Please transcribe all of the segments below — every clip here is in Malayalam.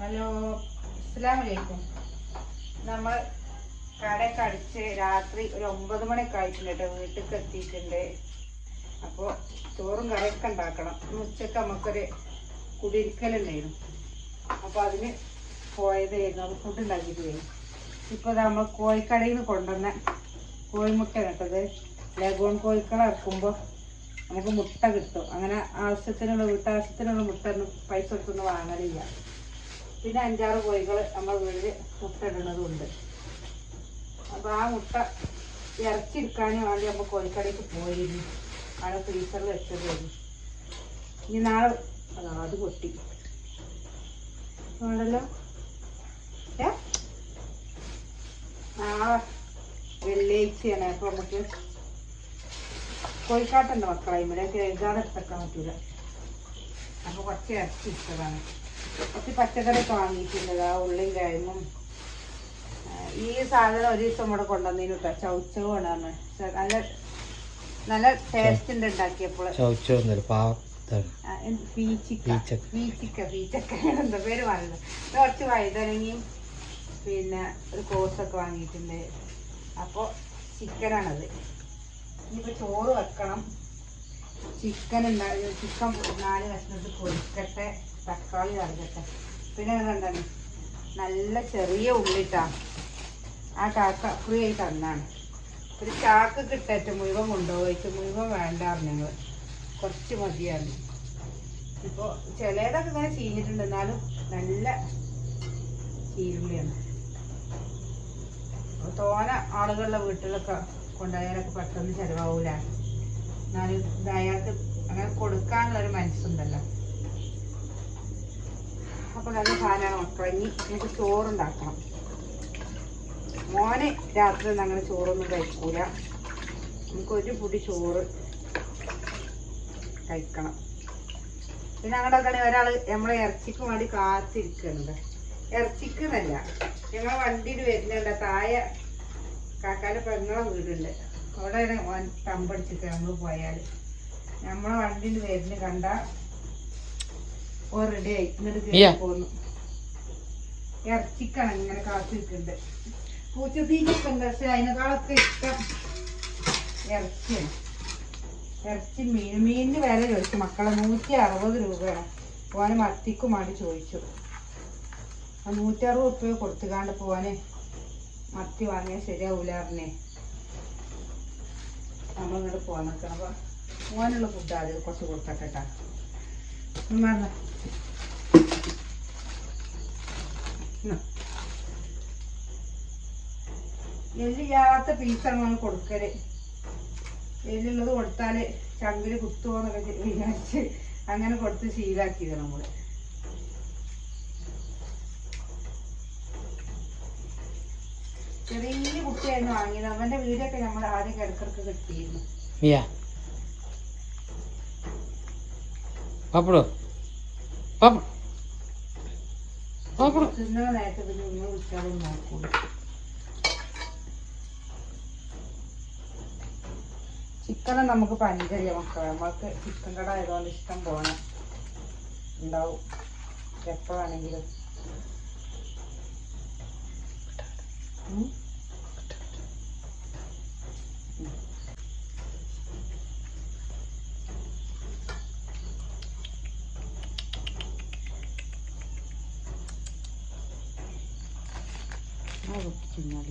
ഹലോ അസ്സലാമു അലൈക്കും നമ്മൾ കടയൊക്കെ അടിച്ച് രാത്രി ഒരു ഒമ്പത് മണിയൊക്കെ ആയിട്ടുണ്ട് കേട്ടോ വീട്ടിലേക്ക് എത്തിയിട്ടുണ്ട്. അപ്പോൾ ചോറും കറിയൊക്കെ ഉണ്ടാക്കണം. ഉച്ചയ്ക്ക് നമുക്കൊരു കുടിയിരിക്കലുണ്ടായിരുന്നു അപ്പോൾ അതിന് പോയതായിരുന്നു. അത് ഫുഡ് ഉണ്ടാക്കിയിട്ട് വരും ഇപ്പോൾ നമ്മൾ കോഴിക്കടയിൽ നിന്ന് കൊണ്ടുവന്ന കോഴിമുട്ട കേട്ടത് ലഗോൺ കോഴിക്കളെ ഇറക്കുമ്പോൾ നമുക്ക് മുട്ട കിട്ടും. അങ്ങനെ ആവശ്യത്തിനുള്ള വീട്ടാവശ്യത്തിനുള്ള മുട്ട ഒന്നും പൈസ കൊടുത്തൊന്നും വാങ്ങലില്ല. പിന്നെ അഞ്ചാറ് കോഴികൾ നമ്മുടെ വീട്ടിൽ മുട്ട ഇടുന്നതുണ്ട്. അപ്പോൾ ആ മുട്ട ഇറച്ചിരിക്കാൻ വേണ്ടി നമ്മൾ കോഴിക്കടയ്ക്ക് പോയിരുന്നു. അവിടെ ഫ്രീസറിൽ വെച്ചതായിരുന്നു ഇനി നാളെ അതാ അത് പൊട്ടി. ഏ? നാളെ വെള്ളിയാഴ്ചയാണ്. അപ്പോൾ നമുക്ക് കോഴിക്കാട്ടുണ്ട് മക്കളെ? ഇവിടെ എഴുതാതെ എടുത്തേക്കാൻ പറ്റൂല. അപ്പോൾ കുറച്ച് ഇറച്ചി ഇഷ്ടമാണ്. കുറച്ച് പച്ചക്കറി വാങ്ങിയിട്ടുണ്ട്. ആ ഉള്ളിയും കിഴങ്ങും. ഈ സാധനം ഒരു ദിവസം ഇവിടെ കൊണ്ടുവന്നതിന് കേട്ടോ ചൗച്ചവ് ആണ് നല്ല നല്ല ടേസ്റ്റ് ഉണ്ട് ഉണ്ടാക്കിയപ്പോൾ. പീച്ചിക്ക. പീച്ചക്ക. പീച്ചിക്ക എന്താ പേര് പറയുന്നത്. കുറച്ച് വഴുതനങ്ങിയും പിന്നെ ഒരു കോസൊക്കെ വാങ്ങിയിട്ടുണ്ട്. അപ്പോൾ ചിക്കനാണത് ഇനിയിപ്പോൾ ചോറ് വെക്കണം. ചിക്കൻ ഉണ്ടാകും ചിക്കൻ നാല് കഷ്ണത്തിൽ പൊരിക്കട്ടെ തക്കാളി നൽകട്ടെ പിന്നെ കണ്ടാണ് നല്ല ചെറിയ ഉള്ളിട്ടാ. ആ കാക്ക ഫ്രീ ആയി തന്നാണ്. ഒരു ചാക്ക് കിട്ടേറ്റ മുഴുവൻ കൊണ്ടുപോയിട്ട് മുഴുവൻ വേണ്ടായിരുന്നു ഞങ്ങൾ കുറച്ച് മതിയായിരുന്നു. ഇപ്പോൾ ചിലതൊക്കെ ഇങ്ങനെ ചീഞ്ഞിട്ടുണ്ട്. എന്നാലും നല്ല ചീരുള്ളിയാണ്. തോന ആളുകളുടെ വീട്ടിലൊക്കെ കൊണ്ടുപോയാലൊക്കെ പെട്ടെന്ന് ചിലവാകൂല എന്നാലും അങ്ങനെ കൊടുക്കാനുള്ള ഒരു മനസ്സുണ്ടല്ലോ. അപ്പൊ നല്ല സാധനമാണ് മക്കളെ. ഇനി നമുക്ക് ചോറുണ്ടാക്കണം. മോനെ രാത്രി അങ്ങനെ ചോറൊന്നും കഴിക്കൂല. നമുക്ക് ഒരു പൊടി ചോറ് കഴിക്കണം. പിന്നെ ഞങ്ങളുടെ കളി ഒരാൾ നമ്മളെ ഇറച്ചിക്ക് വേണ്ടി കാത്തിരിക്കുന്നുണ്ട്. ഇറച്ചിക്ക് എന്നല്ല. ഞങ്ങളെ വണ്ടിയിൽ വരുന്നുണ്ട്. താഴെ കാക്കാന്റെ പെങ്ങളെ വീടുണ്ട്. അവിടെയാണ് ഓൻ തമ്പടിച്ചിട്ട് നമ്മൾ പോയാൽ നമ്മളെ വണ്ടിന്റെ വരുന്ന കണ്ട ഓ റെഡി ആയി. ഇങ്ങോട്ട് കയറി. പോന്നു. ഇറച്ചിക്കാണ് ഇങ്ങനെ കാത്തിരിക്കുന്നുണ്ട് പൂച്ചത്തീറ്റൊക്കെ ഉണ്ട്. പക്ഷെ അതിനേക്കാളൊക്കെ ഇഷ്ടം ഇറച്ചിയാണ്. ഇറച്ചി മീൻ മീനിന് വില ചോദിച്ചു. മക്കളെ നൂറ്റി അറുപത് രൂപയാണ്. പോവാന് മത്തിക്കും വേണ്ടി ചോദിച്ചു. നൂറ്റി അറുപത് ഉറുപ്പ്യ കൊടുത്തുകാണ്ട് പോവാന് മത്തി വാങ്ങിയാൽ ശരിയാവൂല പറഞ്ഞേ. നമ്മളിങ്ങോട്ട് പോകാൻ നിൽക്കണം അപ്പൊ മോനുള്ള ഫുഡ് ആദ്യം കുറച്ച് കൊടുക്കട്ടെ പറഞ്ഞ എല്ലില്ലാത്ത പീസാണ് നമ്മൾ കൊടുക്കൽ. എല്ലുള്ളത് കൊടുത്താൽ ചങ്കിൽ കുത്തുവോന്നൊക്കെ വിചാരിച്ച് അങ്ങനെ കൊടുത്ത് ശീലാക്കിയത് നമ്മൾ. ചെറിയ കുട്ടിയായിരുന്നു വാങ്ങിയത്. അവന്റെ വീടൊക്കെ നമ്മൾ ആദ്യം കിടക്കിടക്ക് കിട്ടിയിരുന്നു. മിയ പാപ്പടോ. പാപ്പ. പാപ്പടോ. തിന്ന നേരത്തെ പിന്നെ ഒന്ന് വിളിച്ചാലും നോക്കൂല. ചിക്കനും നമുക്ക് പഞ്ചരിയ മക്കളെ. നമ്മൾക്ക് ചിക്കൻ കട ആയതുകൊണ്ട് ഇഷ്ടം പോണം ഉണ്ടാവും. എപ്പോഴാണെങ്കിലും തിന്നാൽ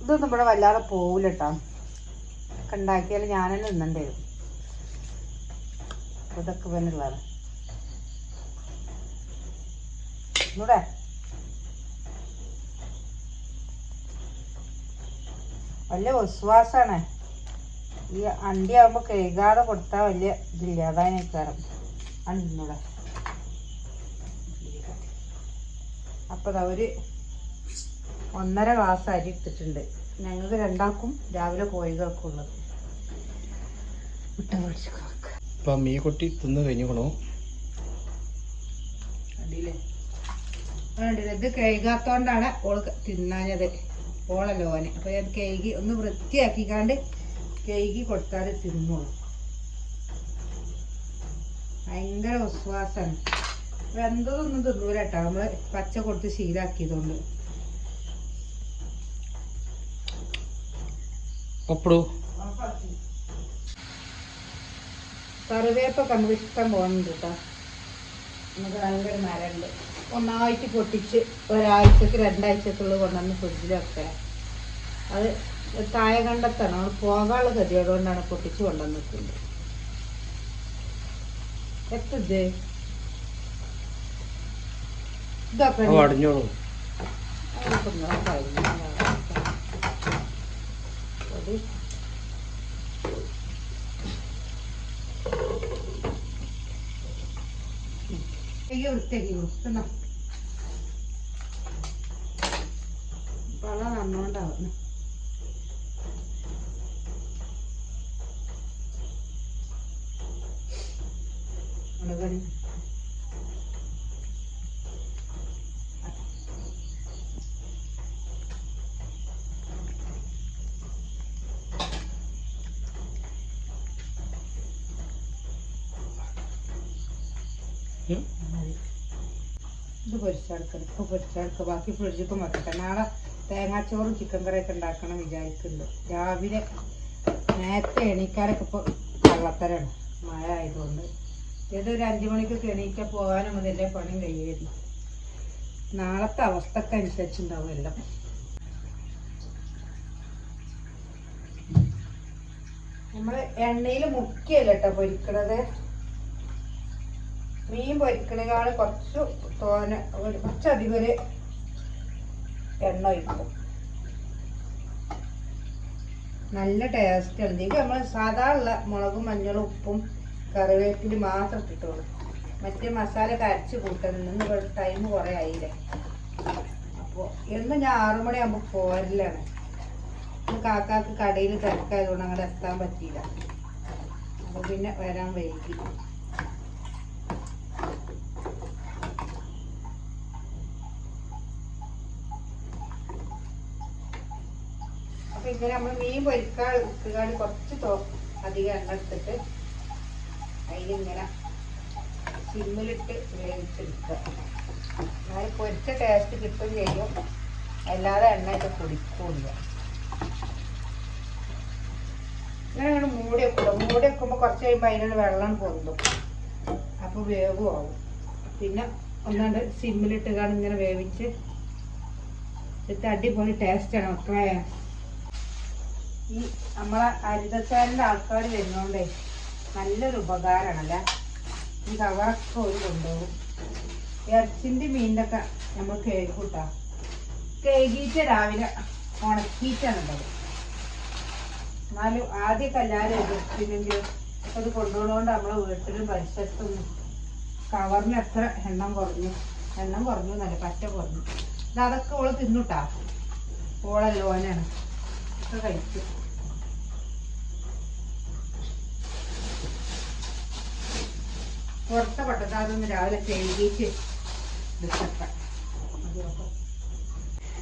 ഇതൊന്നും ഇവിടെ വല്ലാതെ പോവില്ല കേട്ടോ ഒക്കെ ഉണ്ടാക്കിയാൽ ഞാൻ തന്നെ ഇതൊക്കെ പിന്നുള്ളതാണ് ഇവിടെ വലിയ വിശ്വാസമാണ് ഈ അണ്ടി ആകുമ്പോൾ കഴുകാതെ കൊടുത്താൽ വലിയ ഇതില്ല അതാണ് കാരണം അണ്ടിന്നൂടെ അപ്പോൾ ദാ ഒരു ഒന്നര ഗ്ലാസ് അരി ഇട്ടിട്ടുണ്ട് ഞങ്ങൾക്ക് രണ്ടാക്കും രാവിലെ കോഴികൾക്കുള്ളത്. ഉള്ളത് മുട്ട പൊടിച്ച് കാക്ക ഇപ്പം മീ കൊട്ടി തിന്ന് കഴിഞ്ഞോളൂ ഇത് കഴുകാത്തോണ്ടാണ് ഓൾ തിന്നാഞ്ഞത്. ഓളല്ലോ ഓനെ. അപ്പോൾ ഞാൻ കഴുകി ഒന്ന് വൃത്തിയാക്കിക്കാണ്ട് കഴുകി കൊടുത്താൽ തിന്നോളൂ. ഭയങ്കര വിശ്വാസമാണ് വെന്തതൊന്നും തിന്നൂല കേട്ടോ നമ്മൾ പച്ച കൊടുത്ത് ശീലാക്കിയതുകൊണ്ട്. പപ്പടോ കറിവേപ്പൊക്കെ നമുക്ക് ഇഷ്ടം പോകുന്നുണ്ട് കേട്ടോ നമുക്ക് നല്ലൊരു മരമുണ്ട്. ഒന്നായിട്ട് പൊട്ടിച്ച് ഒരാഴ്ചക്ക് രണ്ടാഴ്ചക്കുള്ളിൽ കൊണ്ടുവന്ന് ഫ്രിഡ്ജിൽ വെക്കാം അത് താഴെ കണ്ടെത്താണ്. നമ്മൾ പോകാനുള്ള ഗതിയോട് കൊണ്ടാണ് പൊട്ടിച്ച് കൊണ്ടുവന്ന് വെക്കുന്നത്. എത്തത് ഇതൊക്കെ അത് കൈ വൃത്തിയാക്കിക്കോ കൊടുക്കുന്ന പല നന്നോണ്ടാവുന്നു ഇത് പൊരിച്ചെടുക്കണം ഇപ്പൊ പൊരിച്ചെടുക്കുക ബാക്കി ഫ്രിഡ്ജിക്ക് വെക്കട്ടെ നാളെ തേങ്ങാച്ചോറും ചിക്കൻ കറിയൊക്കെ ഉണ്ടാക്കണം വിചാരിക്കുന്നുണ്ട്. രാവിലെ നേരത്തെ എണീക്കാനൊക്കെ ഇപ്പോൾ കള്ളത്തരാണ്. മഴ ആയതുകൊണ്ട്. ഇത് ഒരു അഞ്ചു മണിക്കൊക്കെ എണീറ്റ പോകാനും മുതലേ പണിയും കഴിയേറി നാളത്തെ അവസ്ഥക്ക് അനുസരിച്ചുണ്ടാവും എല്ലാം. നമ്മൾ എണ്ണയിൽ മുക്കിയല്ല പൊരിക്കണത്? മീൻ പൊരിക്കണേക്കാൾ കുറച്ച് തോന ഒരു കുറച്ചധികം ഒരു എണ്ണ ഒഴിക്കും നല്ല ടേസ്റ്റ് ഉണ്ട് ഇത് നമ്മൾ സാധാ ഉള്ള മുളകും മഞ്ഞളും ഉപ്പും കറിവേപ്പിലും മാത്രം ഇട്ടിട്ടുള്ളൂ മറ്റേ മസാല കരച്ച് കൂട്ടുന്ന ടൈം കുറേ ആയില്ലേ? അപ്പോൾ എന്നും ഞാൻ ആറു മണിയാകുമ്പോൾ പോരലാണ്. ഇന്ന് കാക്കാക്ക് കടയിൽ തിരക്കായതുകൊണ്ട് അങ്ങോട്ട് എത്താൻ പറ്റിയില്ല. അപ്പോൾ പിന്നെ വരാൻ വൈകി. ഇങ്ങനെ നമ്മൾ മീൻ പൊരിക്കാൻ ഉപ്പുകാട് കുറച്ച് തോ അധികം എണ്ണ എടുത്തിട്ട് അതിലിങ്ങനെ സിമ്മിലിട്ട് വേവിച്ചെടുക്കുക. എന്നാൽ പൊരിച്ച ടേസ്റ്റ് കിട്ടും ചെയ്യും. അല്ലാതെ എണ്ണയൊക്കെ കുടിക്കൂല ഇങ്ങനെ ഇങ്ങനെ മൂടി വെക്കുക മൂടി വെക്കുമ്പോൾ കുറച്ച് കഴിയുമ്പോൾ അതിനുള്ള വെള്ളം പൊന്തും. അപ്പോൾ വേവും ആവും. പിന്നെ ഒന്നാണ്ട് സിമ്മിലിട്ട് കാണും ഇങ്ങനെ വേവിച്ച് ഇത് അടിപൊളി ടേസ്റ്റാണ് മക്കളെ. ഈ നമ്മളെ ഹരിതച്ചാലിന്റെ ആൾക്കാർ വരുന്നോണ്ടേ നല്ലൊരു ഉപകാരമാണല്ലേ ഈ കവറൊക്കെ ഒരു കൊണ്ടുപോകും. ഇറച്ചിന്റെ മീനിന്റെ ഒക്കെ നമ്മൾ കേൾക്കൂട്ടാ. കേകിയിട്ട് രാവിലെ ഉണക്കിയിട്ടാണ് ഉള്ളത് എന്നാലും ആദ്യമൊക്കെ എല്ലാവരും എതിർത്തില്ലെങ്കിലും അത് കൊണ്ടുപോകുന്നതുകൊണ്ട് നമ്മളെ വീട്ടിലും പരിസരത്തും കവറിന് എത്ര എണ്ണം കുറഞ്ഞു എണ്ണം കുറഞ്ഞു എന്നല്ല പറ്റ കുറഞ്ഞു. അതൊക്കെ ഓൾ തിന്നുട്ടാ. ഓളല്ലോ ഓനാണ് ഒക്കെ കഴിക്കും. പുറത്തെ പട്ടത്താതൊന്ന് രാവിലെ കഴുകിയിട്ട് എടുക്കട്ടെ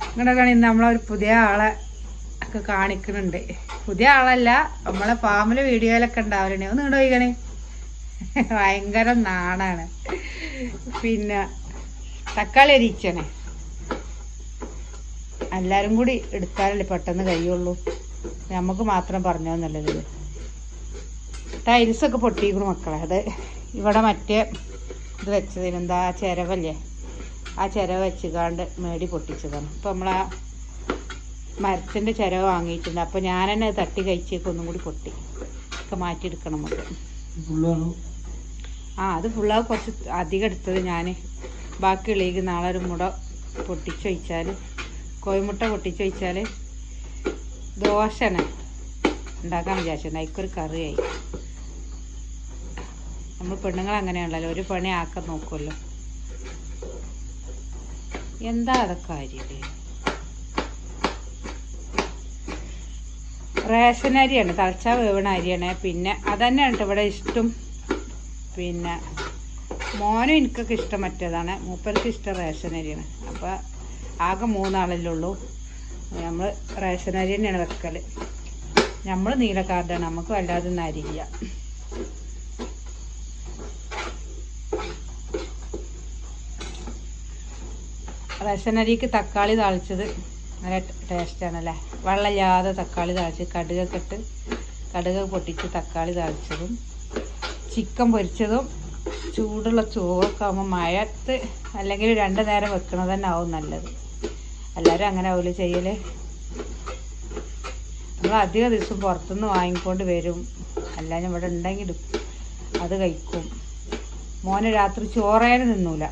ഇങ്ങനെയൊക്കെയാണ് ഇന്ന് ഒരു പുതിയ ആളെ ഒക്കെ കാണിക്കുന്നുണ്ട്. പുതിയ ആളല്ല നമ്മളെ ഫാമിലെ വീഡിയോയിലൊക്കെ ഉണ്ടാവലുണ്ട്. ഒന്ന് ഇങ്ങോട്ട് പോയിക്കണേ. ഭയങ്കര നാണാണ്. പിന്നെ തക്കാളി അരിച്ചണേ എല്ലാവരും കൂടി എടുത്താലല്ലേ പെട്ടെന്ന് കഴിയുള്ളൂ. നമുക്ക് മാത്രം പറഞ്ഞോ എന്നുള്ളത് ടൈൽസൊക്കെ പൊട്ടിയിരിക്കുന്നു മക്കളെ. അത് ഇവിടെ മറ്റേ ഇത് വെച്ചതിന് എന്താ ചിരവല്ലേ? ആ ചിരവ് വെച്ചുകാണ്ട് മേടി പൊട്ടിച്ചതാണ്. അപ്പോൾ നമ്മൾ ആ മരത്തിന്റെ ചിരവ് വാങ്ങിയിട്ടുണ്ട്. അപ്പോൾ ഞാൻ തന്നെ തട്ടി കഴിച്ചേക്ക് ഒന്നും കൂടി പൊട്ടി. ഒക്കെ മാറ്റിയെടുക്കണം നമുക്ക്. ആ അത് ഫുള്ളാ കുറച്ച് അധികം എടുത്തത് ഞാൻ ബാക്കി ബാക്കിയുള്ളേക്ക് നാളെ ഒരു മുട പൊട്ടിച്ചു വെച്ചാൽ കോഴിമുട്ട പൊട്ടിച്ച് വെച്ചാൽ ദോശന ഉണ്ടാക്കാൻ വിചാരിച്ചത് അതിക്കൊരു കറിയായി. നമ്മൾ പെണ്ണുങ്ങൾ അങ്ങനെയാണല്ലോ. ഒരു പണി ആക്കാൻ നോക്കുമല്ലോ എന്താ അതൊക്കെ കാര്യമില്ലേ റേഷൻ അരിയാണ്. തളച്ചാ വേവണ അരിയാണ്. പിന്നെ അതന്നെയാണ് കേട്ടോ ഇവിടെ ഇഷ്ടം. പിന്നെ മോനും എനിക്കൊക്കെ ഇഷ്ടം മറ്റേതാണ്. മൂപ്പർക്ക് ഇഷ്ടം റേഷൻ അരിയാണ്. അപ്പോൾ ആകെ മൂന്നാളല്ലേ ഉള്ളൂ. നമ്മൾ റേഷൻ അരി തന്നെയാണ് വെക്കൽ നമ്മൾ നീലക്കാർഡാണ്. നമുക്ക് വല്ലാതെ അരിയില്ല. റേഷൻ അരിക്ക് തക്കാളി താളിച്ചത് നല്ല ടേസ്റ്റാണല്ലേ വെള്ളമില്ലാതെ തക്കാളി താളിച്ച് കടുകൊക്കെ ഇട്ട് കടുക് പൊട്ടിച്ച് തക്കാളി താളിച്ചതും ചിക്കൻ പൊരിച്ചതും ചൂടുള്ള ചോറൊക്കെ ആകുമ്പോൾ മഴത്ത് അല്ലെങ്കിൽ രണ്ട് നേരം വെക്കണത് തന്നെ ആവും നല്ലത്. എല്ലാവരും അങ്ങനെ ആവില്ല ചെയ്യൽ നമ്മൾ അധിക ദിവസം പുറത്തുനിന്ന് വാങ്ങിക്കൊണ്ട് വരും. അല്ലാതെ ഇവിടെ ഉണ്ടെങ്കിൽ അത് കഴിക്കും. മോനെ രാത്രി ചോറേനെ നിന്നൂല.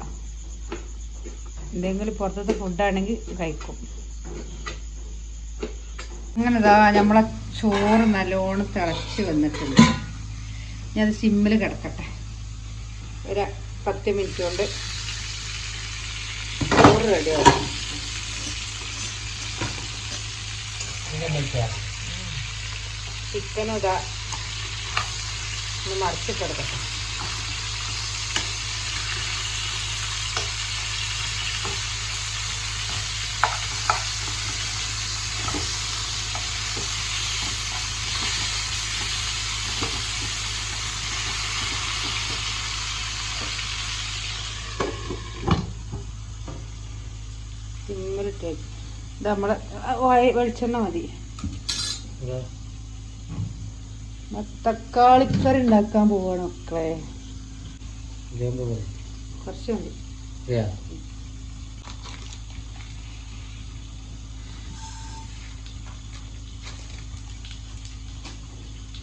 എന്തെങ്കിലും പുറത്തത്തെ ഫുഡാണെങ്കിൽ കഴിക്കും. അങ്ങനെ ഇതാ നമ്മളെ ചോറ് നല്ലോണം തിളച്ച് വന്നിട്ടുണ്ട്. ഞാൻ അത് സിമ്മിൽ കിടക്കട്ടെ. ഒരു പത്ത് മിനിറ്റ് കൊണ്ട് ചോറ് റെഡിയാവും ചിക്കനും ഇതാ. ഒന്ന് മറിച്ച് കിടക്കട്ടെ സിമ്മിലിട്ട് ഇത് നമ്മളെ വെളിച്ചെണ്ണ മതി. തക്കാളിക്കറി ഉണ്ടാക്കാൻ പോവാണ് മക്കളെ. കുറച്ച് മതി.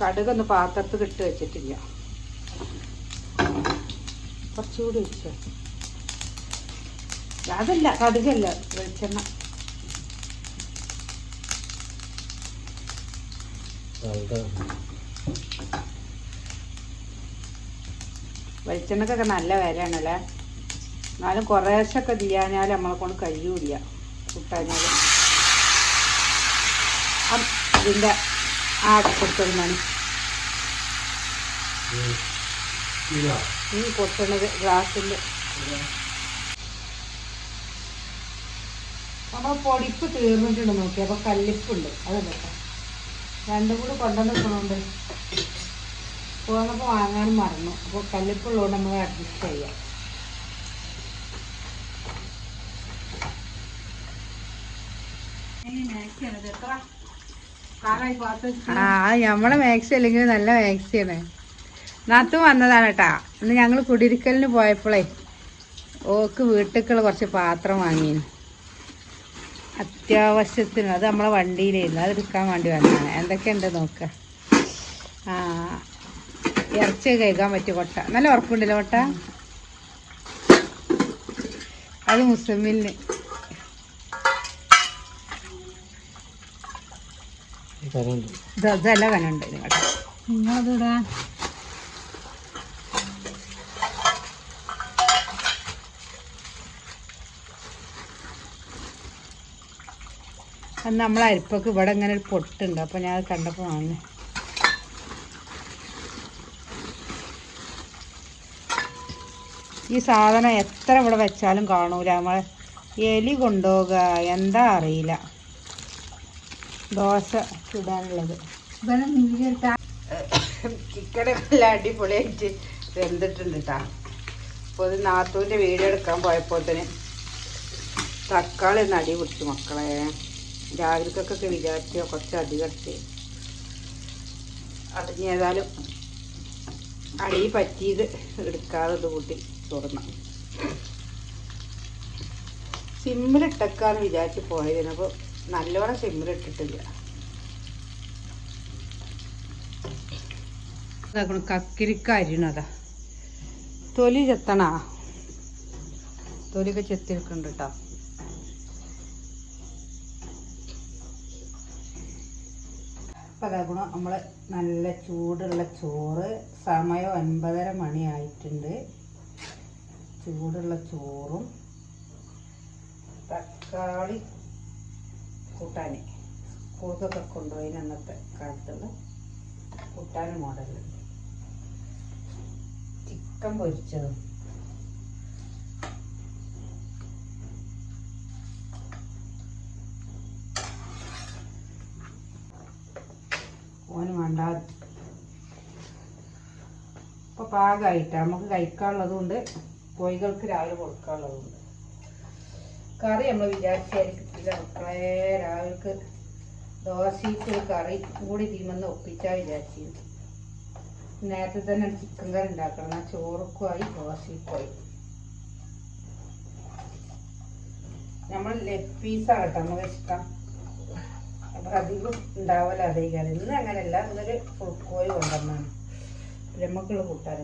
കടുകൊന്ന് പാത്രത്തിൽ ഇട്ട് വെച്ചിട്ടില്ല. കുറച്ചുകൂടി വെച്ചോ അതല്ല കടുകല്ല വെളിച്ചെണ്ണ. വെളിച്ചെണ്ണക്കൊക്കെ നല്ല വിലയാണല്ലേ? എന്നാലും കുറേശ്ശൊക്കെ ചെയ്യാഞ്ഞാൽ നമ്മളെ കൊണ്ട് കഴിയൂല കുട്ടാഞ്ഞാൽ ഇതിന്റെ ആ കൊടുത്തത് മണി ഈ പൊട്ടണത് ഗ്ലാസിന്റെ. നമ്മൾ പൊടിപ്പ് തീർന്നിട്ടുണ്ട് നോക്കി അപ്പോൾ കല്ലിപ്പുണ്ട്. അത് രണ്ടും കൂടി കൊണ്ടുവന്ന് നിൽക്കണോണ്ട് പോന്നപ്പോൾ വാങ്ങാനും മറന്നു. അപ്പോൾ കല്ലിപ്പുള്ളതുകൊണ്ട് നമ്മൾ അഡ്ജസ്റ്റ് ചെയ്യാം. ആ നമ്മളെ മാക്സി അല്ലെങ്കിൽ നല്ല മാക്സിയാണ് നാത്തും വന്നതാണ് കേട്ടാ ഇന്ന് ഞങ്ങൾ കുടിരിക്കലിന് പോയപ്പോഴേ ഓക്ക് വീട്ടിലേക്കുള്ള കുറച്ച് പാത്രം വാങ്ങിയിരുന്നു അത്യാവശ്യത്തിന് അത് നമ്മളെ വണ്ടിയിലില്ല അത് എടുക്കാൻ വേണ്ടി വന്നതാണ്. എന്തൊക്കെയുണ്ട് നോക്ക. ആ ഇറച്ചി കഴിക്കാൻ പറ്റിയ കൊട്ട. നല്ല ഉറപ്പുണ്ടല്ലോ കൊട്ട? അത് മുസമ്മിലിന്. ഇതല്ല കനുണ്ട് നിങ്ങളുടെ നിങ്ങളതിടാ നമ്മളെ അരിപ്പൊക്കെ ഇവിടെ ഇങ്ങനെ ഒരു പൊട്ടുണ്ട്. അപ്പോൾ ഞാൻ അത് കണ്ടപ്പോൾ വാങ്ങി. ഈ സാധനം എത്ര ഇവിടെ വെച്ചാലും കാണൂല. നമ്മൾ എലി കൊണ്ടുപോകുക എന്താ അറിയില്ല. ദോശ ചുടാനുള്ളത്. ചിക്കൻ നല്ല അടിപൊളിയായിട്ട് വെന്തിട്ടുണ്ട് കേട്ടോ അപ്പോൾ ഇത് നാത്തൂന്റെ വീഡിയോ എടുക്കാൻ പോയപ്പോൾ തന്നെ തക്കാളി ഒന്ന് അടി പിടിച്ചു മക്കളെ. രാവിലേക്കൊക്കെ വിചാരിച്ച് കുറച്ച് അത് ഇനി ഏതായാലും അടി പറ്റിയത് എടുക്കാതെ ഇത് കൂട്ടി തുറന്ന. സിമ്മിലിട്ടേക്കാന്ന് വിചാരിച്ച് പോയതിന്. നല്ലോണം സിമ്മിലിട്ടിട്ടില്ല കക്കിരിക്ക അരിയണതാ തൊലി ചെത്തണ? തൊലിയൊക്കെ ചെത്തിരിക്കുന്നുണ്ട് കേട്ടോ. അപ്പം അതാകണം നമ്മൾ നല്ല ചൂടുള്ള ചോറ് സമയം ഒൻപതര മണിയായിട്ടുണ്ട്. ചൂടുള്ള ചോറും തക്കാളി കൂട്ടാൻ സ്കൂൾക്കൊക്കെ കൊണ്ടുപോയി അന്നത്തെ കാലത്തുള്ള കൂട്ടാൻ മോഡലുണ്ട് ചിക്കൻ പൊരിച്ചതും ഓന് വേണ്ട. ഇപ്പൊ പാകമായിട്ട് നമുക്ക് കഴിക്കാനുള്ളതുകൊണ്ട് കോഴികൾക്ക് രാവിലെ കൊടുക്കാനുള്ളതുകൊണ്ട് കറി നമ്മൾ വിചാരിച്ചായിരിക്കും. കുറേ രാവിലേക്ക് ദോശയ്ക്ക് കറി കൂടി തീമെന്ന് ഒപ്പിച്ചാൽ വിചാരിച്ചിരുന്നു നേരത്തെ തന്നെ ചിക്കൻ കറി ഉണ്ടാക്കണം. ആ ചോറുക്കുമായി ദോശക്കുമായി നമ്മൾ ലെഗ് പീസാണ് കേട്ടോ. നമുക്ക് ഇഷ്ടം. അധികം ഉണ്ടാവില്ല അതേ കാര്യം ഇന്ന് അങ്ങനെയല്ല ഇന്നൊരു ഫുൾ കോഴി കൊണ്ടുവന്നാണ് നമുക്കുള്ള കൂട്ടാൻ